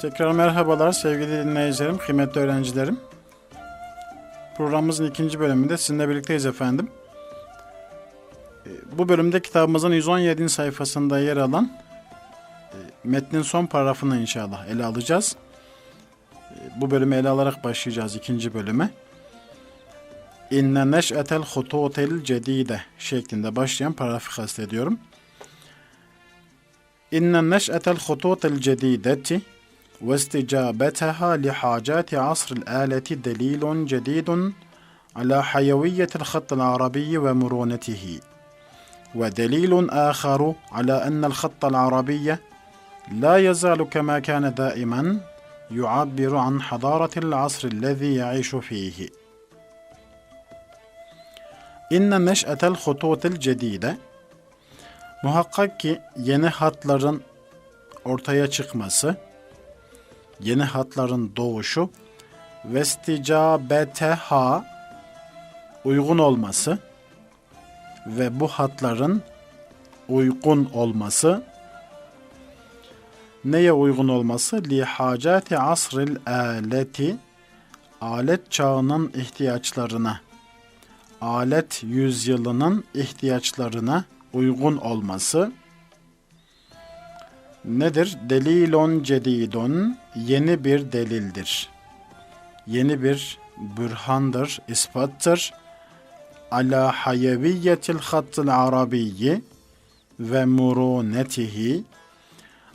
Tekrar merhabalar sevgili dinleyicilerim, kıymetli öğrencilerim. Programımızın ikinci bölümünde sizinle birlikteyiz efendim. Ee, bu bölümde kitabımızın 117. sayfasında yer alan e, metnin son paragrafını inşallah ele alacağız. Ee, bu bölümü ele alarak başlayacağız ikinci bölüme. İnne neş'etel hututel cedide şeklinde başlayan paragrafı kastediyorum. İnne neş'etel hututel cedideti واستجابتها لحاجات عصر الآلة دليل جديد على حيوية الخط العربي ومرونته. ودليل آخر على أن الخط العربي لا يزال كما كان دائما يعبر عن حضارة العصر الذي يعيش فيه. إن نشأة الخطوط الجديدة Muhakkak ki yeni hatların ortaya çıkması, yeni hatların doğuşu vesticabeteha uygun olması ve bu hatların uygun olması neye uygun olması? Li hacati asril aleti alet çağının ihtiyaçlarına alet yüzyılının ihtiyaçlarına uygun olması nedir? Delilon cedidon yeni bir delildir. Yeni bir bürhandır, ispattır. Ala hayeviyyetil hattil arabiyyi ve murunetihi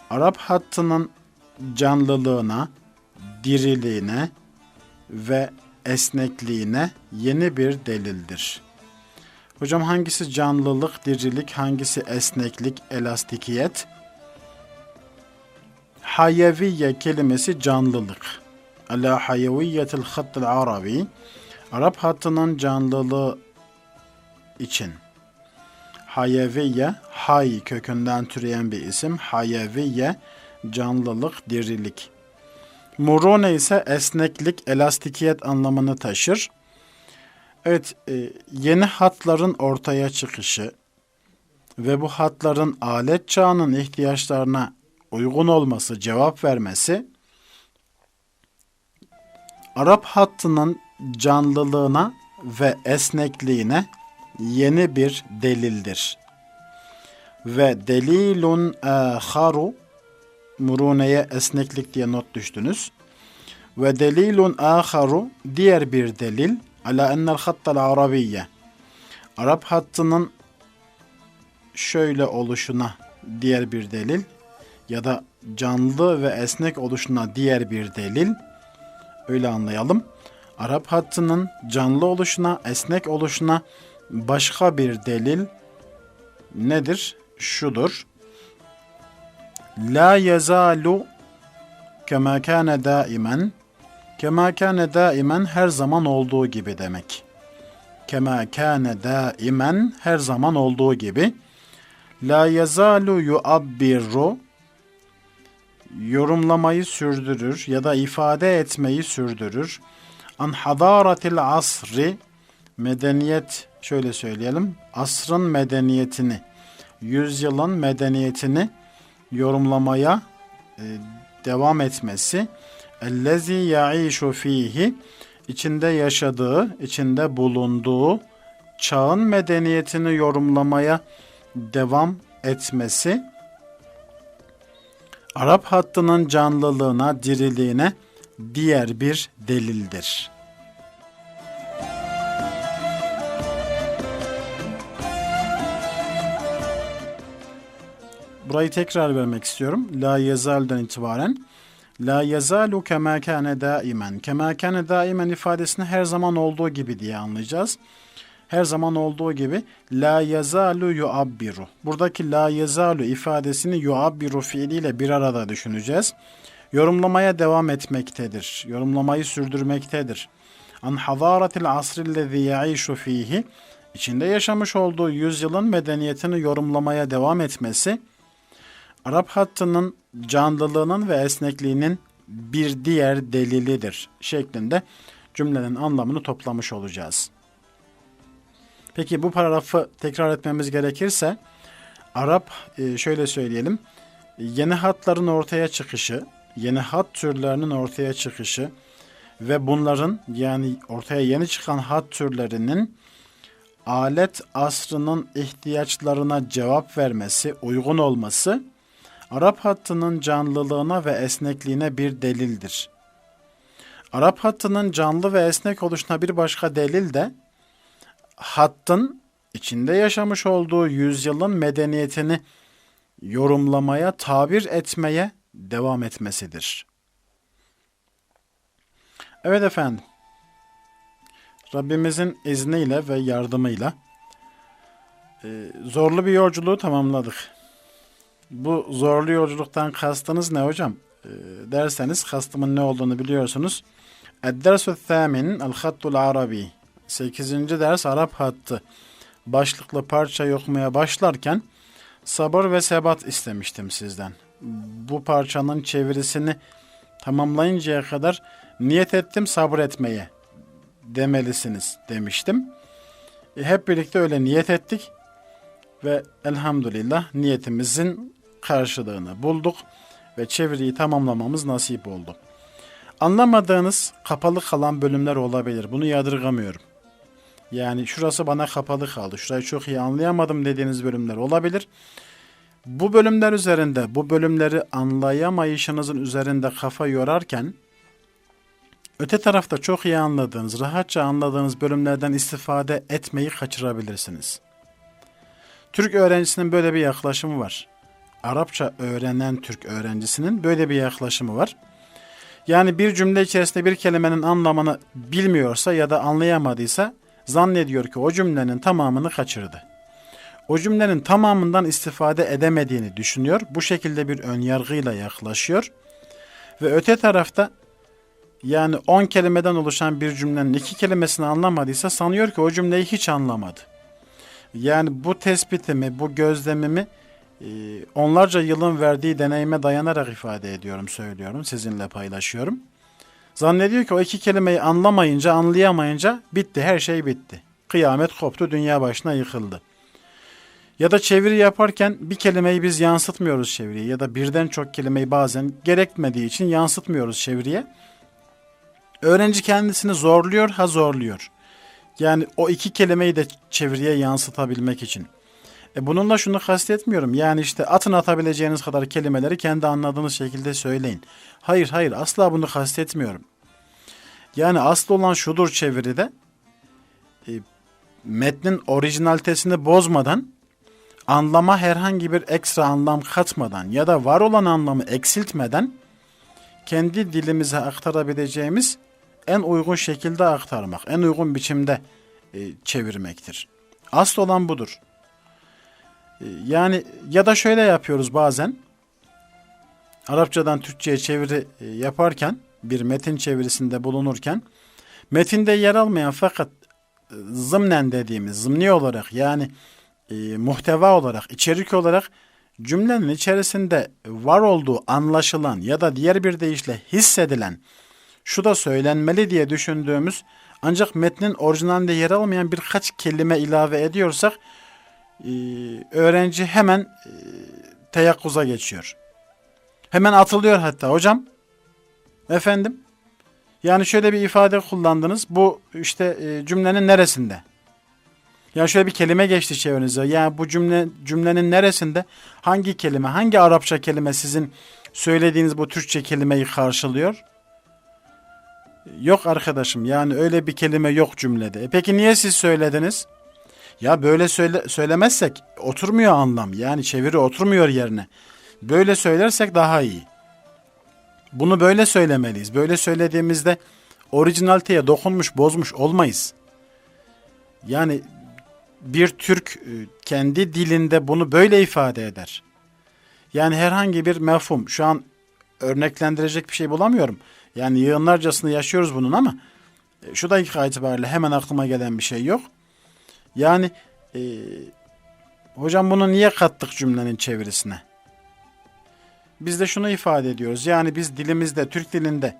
Arap hattının canlılığına, diriliğine ve esnekliğine yeni bir delildir. Hocam hangisi canlılık, dirilik, hangisi esneklik, elastikiyet? Hayeviye kelimesi canlılık. Ala hayeviyetil hattil arabi. Arap hattının canlılığı için. Hayeviye, hay kökünden türeyen bir isim. Hayeviye, canlılık, dirilik. Murune ise esneklik, elastikiyet anlamını taşır. Evet, e, yeni hatların ortaya çıkışı ve bu hatların alet çağının ihtiyaçlarına uygun olması, cevap vermesi Arap hattının canlılığına ve esnekliğine yeni bir delildir. Ve delilun aharu muruneye esneklik diye not düştünüz. Ve delilun aharu diğer bir delil ala ennel hattal arabiyye Arap hattının şöyle oluşuna diğer bir delil ya da canlı ve esnek oluşuna diğer bir delil öyle anlayalım. Arap hattının canlı oluşuna, esnek oluşuna başka bir delil nedir? Şudur. La yezalu kema kâne daimen kema kâne daimen her zaman olduğu gibi demek. Kema kâne daimen her zaman olduğu gibi. La yezalu yuabbiru yorumlamayı sürdürür ya da ifade etmeyi sürdürür. An hadaratil asri medeniyet şöyle söyleyelim. Asrın medeniyetini, yüzyılın medeniyetini yorumlamaya e, devam etmesi. Ellezi yaişu fihi içinde yaşadığı, içinde bulunduğu çağın medeniyetini yorumlamaya devam etmesi Arap hattının canlılığına, diriliğine diğer bir delildir. Burayı tekrar vermek istiyorum. La yezal'den itibaren. La yezalu kema kâne daimen. Kema kâne daimen ifadesini her zaman olduğu gibi diye anlayacağız. Her zaman olduğu gibi la yezalu yuabbiru. Buradaki la yezalu ifadesini yuabbiru fiiliyle bir arada düşüneceğiz. Yorumlamaya devam etmektedir. Yorumlamayı sürdürmektedir. An hadaratil asrillezî yaişu fihi. içinde yaşamış olduğu yüzyılın medeniyetini yorumlamaya devam etmesi, Arap hattının canlılığının ve esnekliğinin bir diğer delilidir şeklinde cümlenin anlamını toplamış olacağız. Peki bu paragrafı tekrar etmemiz gerekirse Arap e, şöyle söyleyelim. Yeni hatların ortaya çıkışı, yeni hat türlerinin ortaya çıkışı ve bunların yani ortaya yeni çıkan hat türlerinin alet asrının ihtiyaçlarına cevap vermesi, uygun olması Arap hattının canlılığına ve esnekliğine bir delildir. Arap hattının canlı ve esnek oluşuna bir başka delil de hattın içinde yaşamış olduğu yüzyılın medeniyetini yorumlamaya, tabir etmeye devam etmesidir. Evet efendim. Rabbimizin izniyle ve yardımıyla e, zorlu bir yolculuğu tamamladık. Bu zorlu yolculuktan kastınız ne hocam? E, derseniz kastımın ne olduğunu biliyorsunuz. Ed-dersu thamin el-hattul arabi 8. ders Arap hattı başlıklı parçayı okumaya başlarken sabır ve sebat istemiştim sizden. Bu parçanın çevirisini tamamlayıncaya kadar niyet ettim sabır etmeye demelisiniz demiştim. E, hep birlikte öyle niyet ettik ve elhamdülillah niyetimizin karşılığını bulduk ve çeviriyi tamamlamamız nasip oldu. Anlamadığınız kapalı kalan bölümler olabilir. Bunu yadırgamıyorum. Yani şurası bana kapalı kaldı. Şurayı çok iyi anlayamadım dediğiniz bölümler olabilir. Bu bölümler üzerinde, bu bölümleri anlayamayışınızın üzerinde kafa yorarken öte tarafta çok iyi anladığınız, rahatça anladığınız bölümlerden istifade etmeyi kaçırabilirsiniz. Türk öğrencisinin böyle bir yaklaşımı var. Arapça öğrenen Türk öğrencisinin böyle bir yaklaşımı var. Yani bir cümle içerisinde bir kelimenin anlamını bilmiyorsa ya da anlayamadıysa zannediyor ki o cümlenin tamamını kaçırdı. O cümlenin tamamından istifade edemediğini düşünüyor. Bu şekilde bir ön yargıyla yaklaşıyor. Ve öte tarafta yani 10 kelimeden oluşan bir cümlenin iki kelimesini anlamadıysa sanıyor ki o cümleyi hiç anlamadı. Yani bu tespitimi, bu gözlemimi e, onlarca yılın verdiği deneyime dayanarak ifade ediyorum, söylüyorum, sizinle paylaşıyorum. Zannediyor ki o iki kelimeyi anlamayınca, anlayamayınca bitti, her şey bitti. Kıyamet koptu, dünya başına yıkıldı. Ya da çeviri yaparken bir kelimeyi biz yansıtmıyoruz çeviriye ya da birden çok kelimeyi bazen gerekmediği için yansıtmıyoruz çeviriye. Öğrenci kendisini zorluyor, ha zorluyor. Yani o iki kelimeyi de çeviriye yansıtabilmek için. E bununla şunu kastetmiyorum. Yani işte atın atabileceğiniz kadar kelimeleri kendi anladığınız şekilde söyleyin. Hayır hayır asla bunu kastetmiyorum. Yani asıl olan şudur çeviride e, metnin orijinalitesini bozmadan anlama herhangi bir ekstra anlam katmadan ya da var olan anlamı eksiltmeden kendi dilimize aktarabileceğimiz en uygun şekilde aktarmak, en uygun biçimde e, çevirmektir. Asıl olan budur. E, yani ya da şöyle yapıyoruz bazen. Arapçadan Türkçe'ye çeviri e, yaparken, bir metin çevirisinde bulunurken, metinde yer almayan fakat e, zımnen dediğimiz, zımni olarak yani e, muhteva olarak, içerik olarak cümlenin içerisinde var olduğu anlaşılan ya da diğer bir deyişle hissedilen şu da söylenmeli diye düşündüğümüz ancak metnin orijinalinde yer almayan birkaç kelime ilave ediyorsak e, öğrenci hemen e, teyakkuza geçiyor. Hemen atılıyor hatta hocam. Efendim? Yani şöyle bir ifade kullandınız. Bu işte e, cümlenin neresinde? Ya şöyle bir kelime geçti çevrenize. Yani bu cümle cümlenin neresinde hangi kelime, hangi Arapça kelime sizin söylediğiniz bu Türkçe kelimeyi karşılıyor? Yok arkadaşım yani öyle bir kelime yok cümlede. E peki niye siz söylediniz? Ya böyle söyle, söylemezsek oturmuyor anlam. Yani çeviri oturmuyor yerine. Böyle söylersek daha iyi. Bunu böyle söylemeliyiz. Böyle söylediğimizde orijinaliteye dokunmuş, bozmuş olmayız. Yani bir Türk e, kendi dilinde bunu böyle ifade eder. Yani herhangi bir mefhum, şu an örneklendirecek bir şey bulamıyorum. Yani yığınlarcasını yaşıyoruz bunun ama e, şu dakika itibariyle hemen aklıma gelen bir şey yok. Yani e, hocam bunu niye kattık cümlenin çevirisine? Biz de şunu ifade ediyoruz. Yani biz dilimizde, Türk dilinde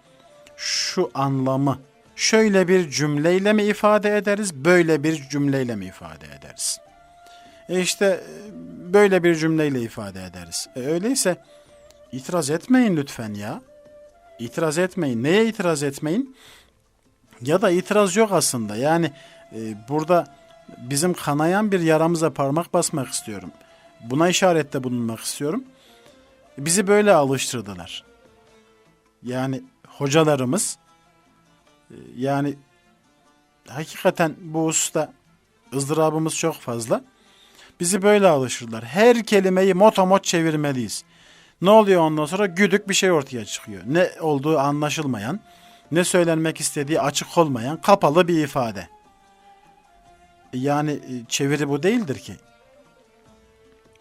şu anlamı şöyle bir cümleyle mi ifade ederiz, böyle bir cümleyle mi ifade ederiz? E işte e, böyle bir cümleyle ifade ederiz. E öyleyse itiraz etmeyin lütfen ya. İtiraz etmeyin. Neye itiraz etmeyin? Ya da itiraz yok aslında. Yani e, burada bizim kanayan bir yaramıza parmak basmak istiyorum. Buna işarette bulunmak istiyorum. Bizi böyle alıştırdılar. Yani hocalarımız e, yani hakikaten bu hususta ızdırabımız çok fazla. Bizi böyle alıştırdılar. Her kelimeyi motomot çevirmeliyiz. Ne oluyor ondan sonra? Güdük bir şey ortaya çıkıyor. Ne olduğu anlaşılmayan, ne söylenmek istediği açık olmayan kapalı bir ifade. Yani e, çeviri bu değildir ki.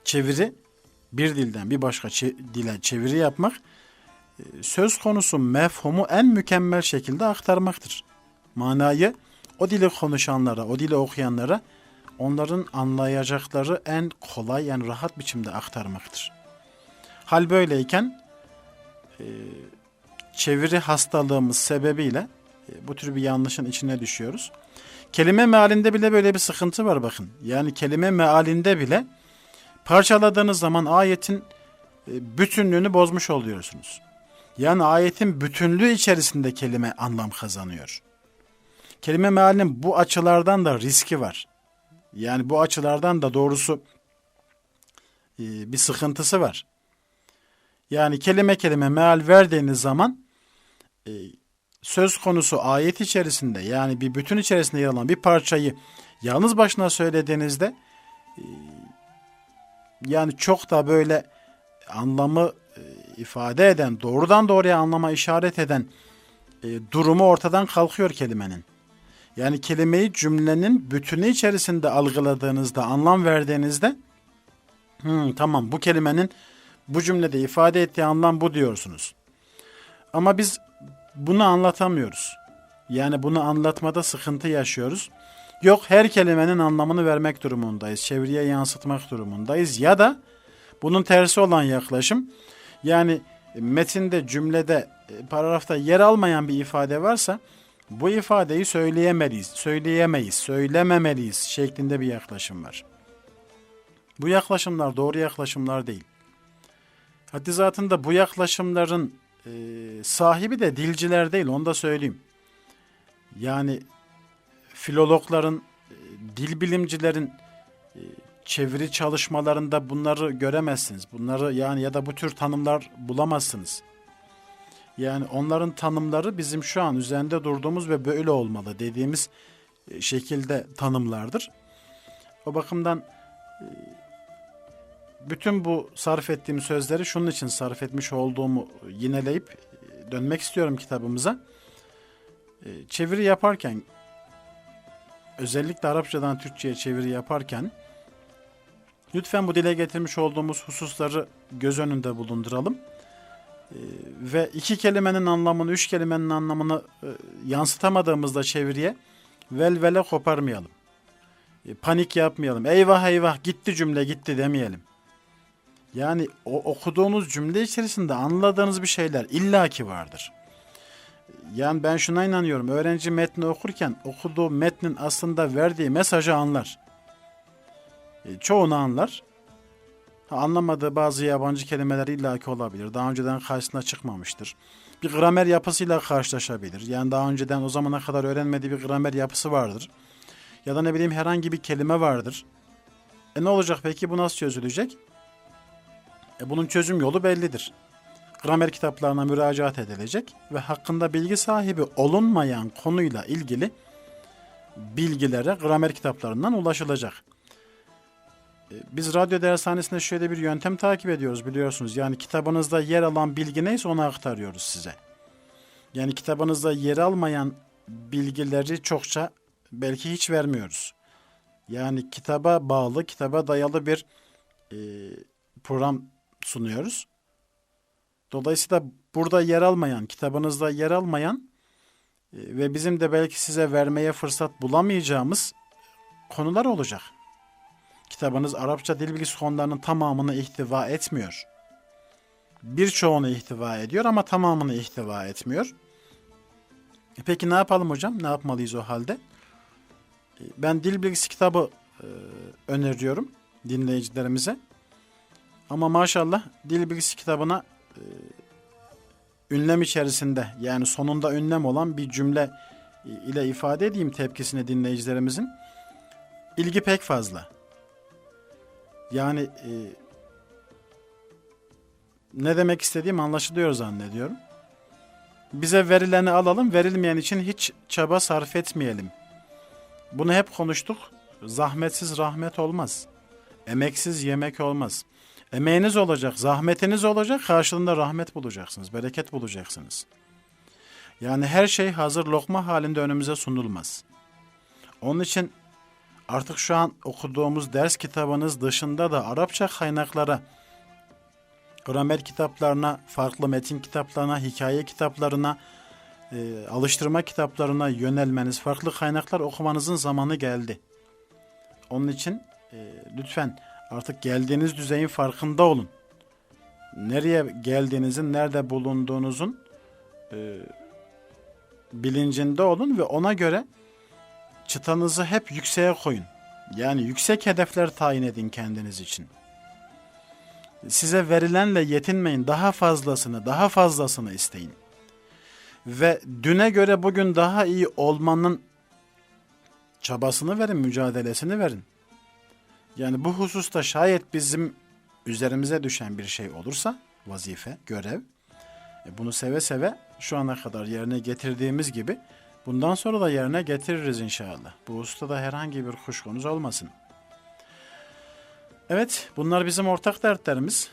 Çeviri bir dilden bir başka dile çeviri yapmak e, söz konusu mefhumu en mükemmel şekilde aktarmaktır. Manayı o dili konuşanlara, o dili okuyanlara onların anlayacakları en kolay, en rahat biçimde aktarmaktır. Hal böyleyken e, çeviri hastalığımız sebebiyle bu tür bir yanlışın içine düşüyoruz. Kelime mealinde bile böyle bir sıkıntı var bakın. Yani kelime mealinde bile parçaladığınız zaman ayetin e, bütünlüğünü bozmuş oluyorsunuz. Yani ayetin bütünlüğü içerisinde kelime anlam kazanıyor. Kelime mealinin bu açılardan da riski var. Yani bu açılardan da doğrusu e, bir sıkıntısı var. Yani kelime kelime meal verdiğiniz zaman e, söz konusu ayet içerisinde yani bir bütün içerisinde yer alan bir parçayı yalnız başına söylediğinizde e, yani çok da böyle anlamı e, ifade eden, doğrudan doğruya anlama işaret eden e, durumu ortadan kalkıyor kelimenin. Yani kelimeyi cümlenin bütünü içerisinde algıladığınızda, anlam verdiğinizde hmm, tamam bu kelimenin bu cümlede ifade ettiği anlam bu diyorsunuz. Ama biz bunu anlatamıyoruz. Yani bunu anlatmada sıkıntı yaşıyoruz. Yok her kelimenin anlamını vermek durumundayız. Çeviriye yansıtmak durumundayız. Ya da bunun tersi olan yaklaşım yani metinde, cümlede, e, paragrafta yer almayan bir ifade varsa bu ifadeyi söyleyemeyiz, söyleyemeyiz, söylememeliyiz şeklinde bir yaklaşım var. Bu yaklaşımlar doğru yaklaşımlar değil. Haddi zatında bu yaklaşımların e, sahibi de dilciler değil, onu da söyleyeyim. Yani filologların, e, dil bilimcilerin e, çeviri çalışmalarında bunları göremezsiniz. Bunları yani ya da bu tür tanımlar bulamazsınız. Yani onların tanımları bizim şu an üzerinde durduğumuz ve böyle olmalı dediğimiz e, şekilde tanımlardır. O bakımdan bütün bu sarf ettiğim sözleri şunun için sarf etmiş olduğumu yineleyip e, dönmek istiyorum kitabımıza. Çeviri yaparken özellikle Arapçadan Türkçe'ye çeviri yaparken lütfen bu dile getirmiş olduğumuz hususları göz önünde bulunduralım. Ee, ve iki kelimenin anlamını, üç kelimenin anlamını e, yansıtamadığımızda çeviriye velvele koparmayalım. E, panik yapmayalım. Eyvah eyvah gitti cümle gitti demeyelim. Yani o okuduğunuz cümle içerisinde anladığınız bir şeyler illaki vardır. Yani ben şuna inanıyorum. Öğrenci metni okurken okuduğu metnin aslında verdiği mesajı anlar. E, çoğunu anlar anlamadığı bazı yabancı kelimeler illaki olabilir. Daha önceden karşısına çıkmamıştır. Bir gramer yapısıyla karşılaşabilir. Yani daha önceden o zamana kadar öğrenmediği bir gramer yapısı vardır. Ya da ne bileyim herhangi bir kelime vardır. E ne olacak peki? Bu nasıl çözülecek? E bunun çözüm yolu bellidir. Gramer kitaplarına müracaat edilecek ve hakkında bilgi sahibi olunmayan konuyla ilgili bilgilere gramer kitaplarından ulaşılacak. E, biz radyo dershanesinde şöyle bir yöntem takip ediyoruz biliyorsunuz. Yani kitabınızda yer alan bilgi neyse onu aktarıyoruz size. Yani kitabınızda yer almayan bilgileri çokça belki hiç vermiyoruz. Yani kitaba bağlı, kitaba dayalı bir e, program sunuyoruz. Dolayısıyla burada yer almayan, kitabınızda yer almayan e, ve bizim de belki size vermeye fırsat bulamayacağımız konular olacak kitabınız Arapça dil bilgisi konularının tamamını ihtiva etmiyor. Birçoğunu ihtiva ediyor ama tamamını ihtiva etmiyor. E peki ne yapalım hocam? Ne yapmalıyız o halde? E, ben dil bilgisi kitabı öneriyorum dinleyicilerimize. Ama maşallah dil bilgisi kitabına e, ünlem içerisinde yani sonunda ünlem olan bir cümle ile ifade edeyim tepkisini dinleyicilerimizin. İlgi pek fazla. Yani e, ne demek istediğim anlaşılıyor zannediyorum. Bize verileni alalım, verilmeyen için hiç çaba sarf etmeyelim. Bunu hep konuştuk. Zahmetsiz rahmet olmaz. Emeksiz yemek olmaz. Emeğiniz olacak, zahmetiniz olacak, karşılığında rahmet bulacaksınız, bereket bulacaksınız. Yani her şey hazır lokma halinde önümüze sunulmaz. Onun için artık şu an okuduğumuz ders kitabınız dışında da Arapça kaynaklara, gramer kitaplarına, farklı metin kitaplarına, hikaye kitaplarına, e, alıştırma kitaplarına yönelmeniz, farklı kaynaklar okumanızın zamanı geldi. Onun için e, lütfen artık geldiğiniz düzeyin farkında olun. Nereye geldiğinizin, nerede bulunduğunuzun e, bilincinde olun ve ona göre çıtanızı hep yükseğe koyun. Yani yüksek hedefler tayin edin kendiniz için. Size verilenle yetinmeyin. Daha fazlasını, daha fazlasını isteyin. Ve düne göre bugün daha iyi olmanın çabasını verin, mücadelesini verin. Yani bu hususta şayet bizim üzerimize düşen bir şey olursa, vazife, görev, e bunu seve seve şu ana kadar yerine getirdiğimiz gibi bundan sonra da yerine getiririz inşallah. Bu hususta herhangi bir kuşkunuz olmasın. Evet, bunlar bizim ortak dertlerimiz.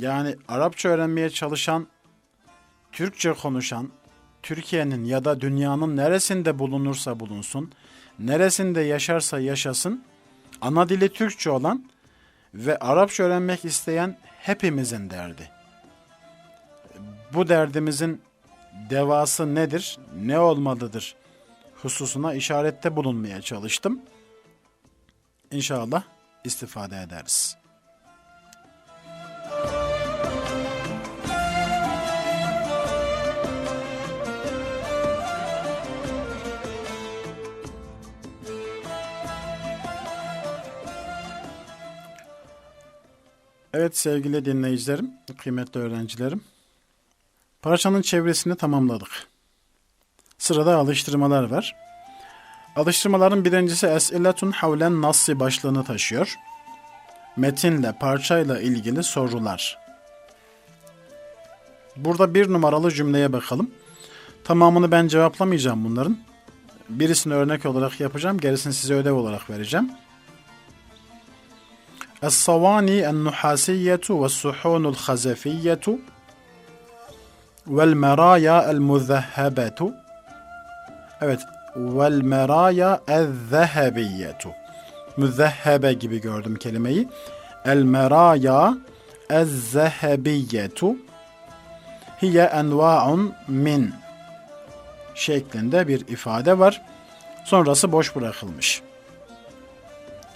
Yani Arapça öğrenmeye çalışan, Türkçe konuşan, Türkiye'nin ya da dünyanın neresinde bulunursa bulunsun, neresinde yaşarsa yaşasın, ana dili Türkçe olan ve Arapça öğrenmek isteyen hepimizin derdi. Bu derdimizin devası nedir, ne olmalıdır hususuna işarette bulunmaya çalıştım. İnşallah istifade ederiz. Evet sevgili dinleyicilerim, kıymetli öğrencilerim. Parçanın çevresini tamamladık. Sırada alıştırmalar var. Alıştırmaların birincisi Es'iletun havlen nassi başlığını taşıyor. Metinle, parçayla ilgili sorular. Burada bir numaralı cümleye bakalım. Tamamını ben cevaplamayacağım bunların. Birisini örnek olarak yapacağım, gerisini size ödev olarak vereceğim. الصواني النحاسية والصحون الخزفية والمرايا المذهبة Evet vel meraya ezzehebiyetu müzzehhebe gibi gördüm kelimeyi. El meraya ezzehebiyetu hiye enva'un min şeklinde bir ifade var. Sonrası boş bırakılmış.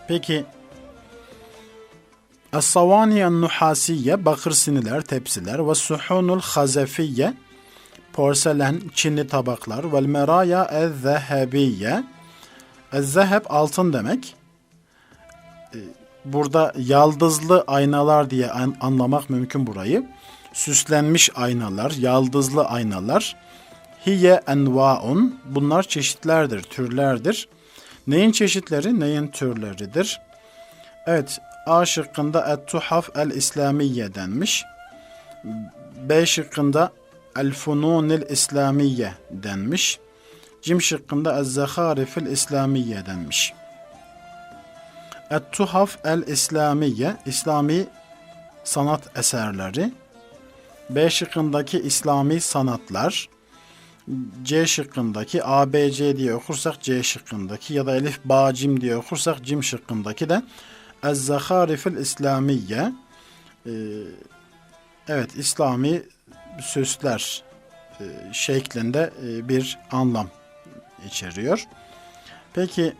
Peki Es-savani en-nuhasiye bakır siniler, tepsiler ve suhunul hazefiye porselen, çinli tabaklar vel meraya ez-zehebiye ez-zeheb altın demek. Ee, burada yaldızlı aynalar diye anlamak mümkün burayı. Süslenmiş aynalar, yaldızlı aynalar. Hiye envaun bunlar çeşitlerdir, türlerdir. Neyin çeşitleri, neyin türleridir? Evet, A şıkkında Et-Tuhaf el-İslamiye denmiş. B şıkkında El-Fununil İslamiye denmiş. Cim şıkkında Ez-Zeharifil İslamiye denmiş. Et-Tuhaf el-İslamiye, İslami sanat eserleri. B şıkkındaki İslami sanatlar. C şıkkındaki A, B, C diye okursak C şıkkındaki ya da Elif, Ba, Cim diye okursak Cim şıkkındaki de Ez-Zaharifil İslamiye ee, evet İslami süsler e, şeklinde e, bir anlam içeriyor. Peki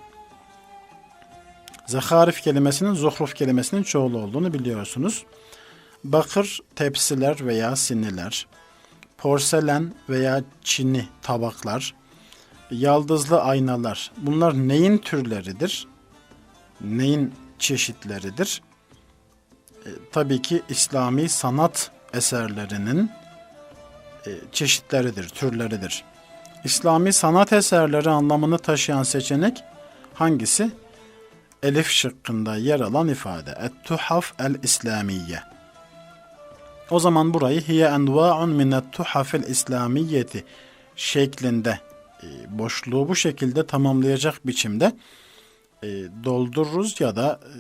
Zaharif kelimesinin zuhruf kelimesinin çoğulu olduğunu biliyorsunuz. Bakır tepsiler veya siniler, porselen veya çini tabaklar, yaldızlı aynalar bunlar neyin türleridir? Neyin çeşitleridir. E, tabii ki İslami sanat eserlerinin e, çeşitleridir, türleridir. İslami sanat eserleri anlamını taşıyan seçenek hangisi? Elif şıkkında yer alan ifade. Et-tuhaf el-İslamiye. O zaman burayı hiye enva'un minet tuhafil İslamiyeti şeklinde e, boşluğu bu şekilde tamamlayacak biçimde e, doldururuz ya da e,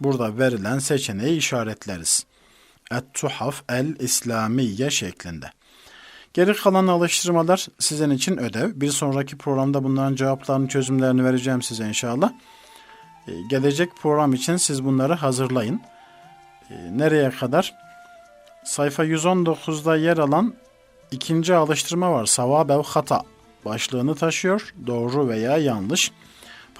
burada verilen seçeneği işaretleriz. Et-tuhaf el-İslamiye şeklinde. Geri kalan alıştırmalar sizin için ödev. Bir sonraki programda bunların cevaplarını, çözümlerini vereceğim size inşallah. Ee, gelecek program için siz bunları hazırlayın. Ee, nereye kadar? Sayfa 119'da yer alan ikinci alıştırma var. Savabev hata başlığını taşıyor. Doğru veya yanlış.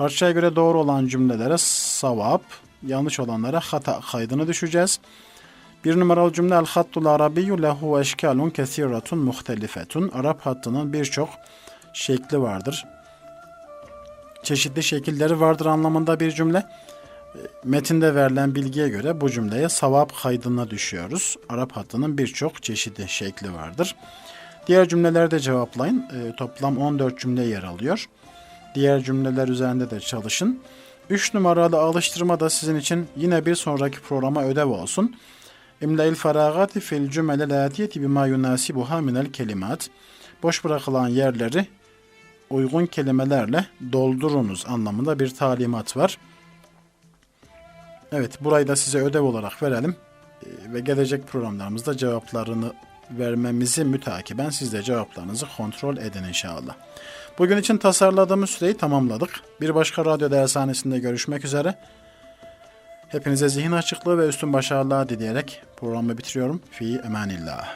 Parçaya göre doğru olan cümlelere savab, yanlış olanlara hata kaydını düşeceğiz. Bir numaralı cümle el hattul arabiyyü lehu eşkalun kesiratun muhtelifetun. Arap hattının birçok şekli vardır. Çeşitli şekilleri vardır anlamında bir cümle. Metinde verilen bilgiye göre bu cümleye savap kaydına düşüyoruz. Arap hattının birçok çeşitli şekli vardır. Diğer cümleleri de cevaplayın. E, toplam 14 cümle yer alıyor. Diğer cümleler üzerinde de çalışın. 3 numaralı alıştırma da sizin için yine bir sonraki programa ödev olsun. İmla'il feragati fil cümle latiyeti bima yunasibuha minel kelimat. Boş bırakılan yerleri uygun kelimelerle doldurunuz anlamında bir talimat var. Evet burayı da size ödev olarak verelim. Ee, ve gelecek programlarımızda cevaplarını vermemizi mütakiben siz de cevaplarınızı kontrol edin inşallah. Bugün için tasarladığımız süreyi tamamladık. Bir başka radyo dershanesinde görüşmek üzere. Hepinize zihin açıklığı ve üstün başarılar dileyerek programı bitiriyorum. Fi emanillah.